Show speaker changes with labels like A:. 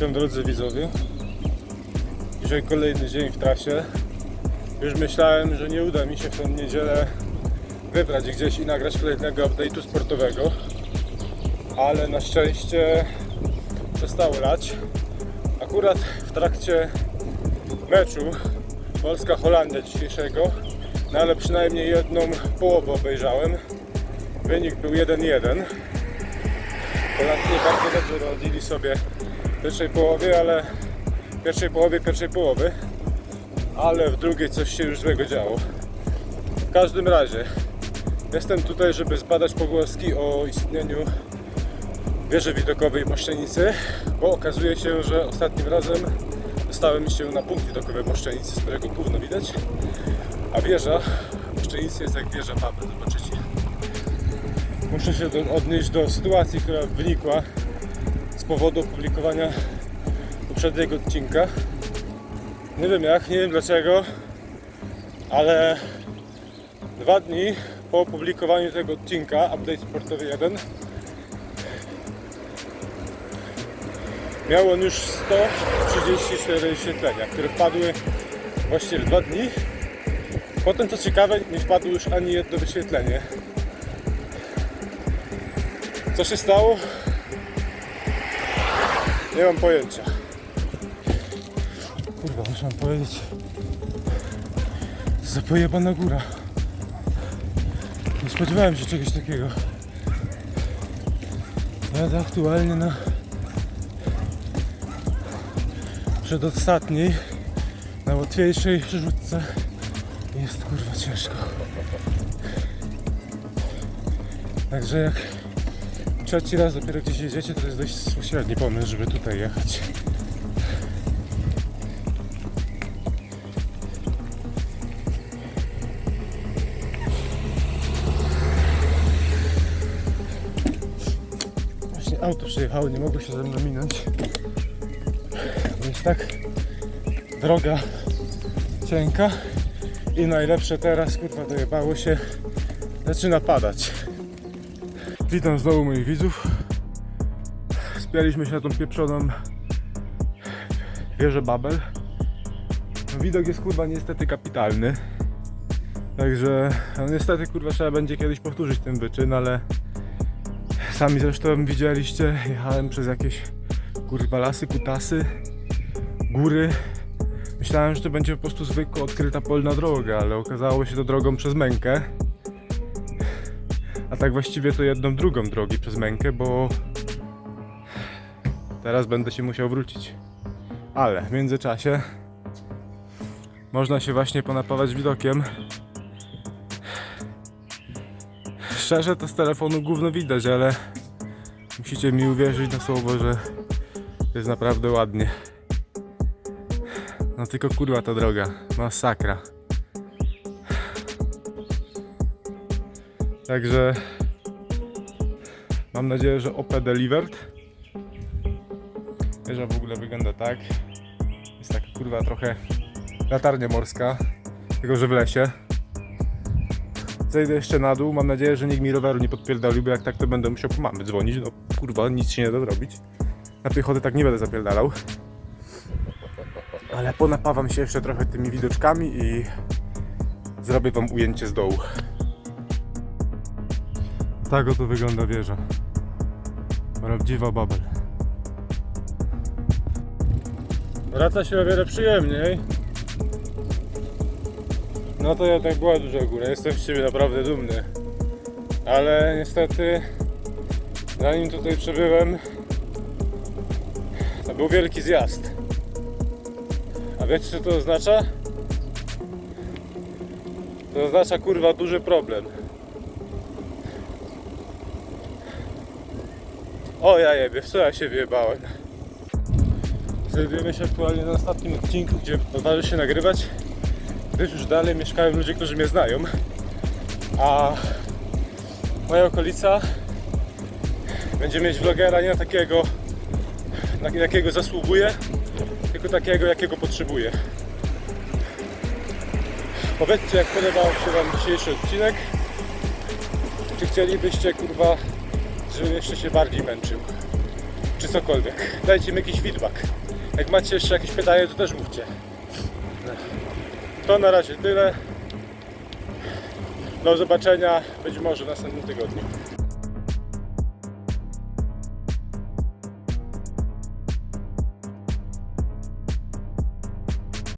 A: Witam drodzy widzowie. Dzisiaj kolejny dzień w trasie. Już myślałem, że nie uda mi się w tę niedzielę wybrać gdzieś i nagrać kolejnego update'u sportowego. Ale na szczęście przestało lać. Akurat w trakcie meczu Polska-Holandia dzisiejszego, no ale przynajmniej jedną połowę obejrzałem. Wynik był 1-1. Polacy bardzo dobrze radzili sobie pierwszej połowie, ale pierwszej połowie pierwszej połowy, ale w drugiej coś się już złego działo. W każdym razie jestem tutaj, żeby zbadać pogłoski o istnieniu wieży widokowej Moszczenicy, bo okazuje się, że ostatnim razem dostałem się na punkt widokowy Moszczenicy, z którego gówno widać, a wieża Moszczenicy jest jak wieża Babel, zobaczycie. Muszę się odnieść do sytuacji, która wynikła powodu opublikowania poprzedniego odcinka. Nie wiem jak, nie wiem dlaczego, ale dwa dni po opublikowaniu tego odcinka, update sportowy 1, miał on już 134 wyświetlenia, które wpadły właściwie w dwa dni. Potem co ciekawe, nie wpadło już ani jedno wyświetlenie. Co się stało? Nie mam pojęcia. Kurwa, muszę wam powiedzieć. Za pojebana góra. Nie spodziewałem się czegoś takiego. Jadę aktualnie na przedostatniej, na łatwiejszej rzutce. Jest kurwa ciężko. Także jak trzeci raz dopiero gdzieś jedziecie, to jest dość pośredni pomysł, żeby tutaj jechać. Właśnie auto przyjechało, nie mogło się ze mną minąć. Więc tak, droga cienka i najlepsze teraz, kurwa, dojebało się, zaczyna padać. Witam znowu moich widzów. Spialiśmy się na tą pieprzoną wieżę Babel. No, widok jest kurwa niestety kapitalny. Także no niestety kurwa trzeba będzie kiedyś powtórzyć ten wyczyn, ale sami zresztą widzieliście, jechałem przez jakieś kurwa lasy, kutasy, góry. Myślałem, że to będzie po prostu zwykła odkryta polna droga, ale okazało się to drogą przez mękę. A tak właściwie to jedną drugą drogi przez mękę, bo teraz będę się musiał wrócić. Ale w międzyczasie można się właśnie ponapawać widokiem. Szczerze to z telefonu gówno widać, ale musicie mi uwierzyć na słowo, że jest naprawdę ładnie. No tylko kurwa ta droga, masakra. Także mam nadzieję, że OP delivered. Wieża w ogóle wygląda tak. Jest taka kurwa trochę latarnia morska, tylko że w lesie. Zejdę jeszcze na dół, mam nadzieję, że nikt mi roweru nie podpierdolił, bo jak tak to będę musiał po mamy dzwonić, no kurwa nic się nie da zrobić. Na piechotę tak nie będę zapierdalał. Ale ponapawam się jeszcze trochę tymi widoczkami i zrobię wam ujęcie z dołu. Tak oto wygląda wieża. Prawdziwa Babel. Wraca się o wiele przyjemniej. No to jednak była duża góra. Jestem z siebie naprawdę dumny. Ale niestety, zanim tutaj przebyłem, to był wielki zjazd. A wiecie co to oznacza? To oznacza kurwa duży problem. O ja jebie, co ja się wyjebałem? Znajdujemy się aktualnie na ostatnim odcinku, gdzie odważy się nagrywać, gdyż już dalej mieszkają ludzie, którzy mnie znają. A moja okolica będzie mieć vlogera nie takiego, na jakiego zasługuje, tylko takiego, jakiego potrzebuje. Powiedzcie, jak podobał się Wam dzisiejszy odcinek. Czy chcielibyście, kurwa, żebym jeszcze się bardziej męczył? czy cokolwiek. Dajcie mi jakiś feedback. Jak macie jeszcze jakieś pytania, to też mówcie. To na razie tyle. Do zobaczenia być może w następnym tygodniu.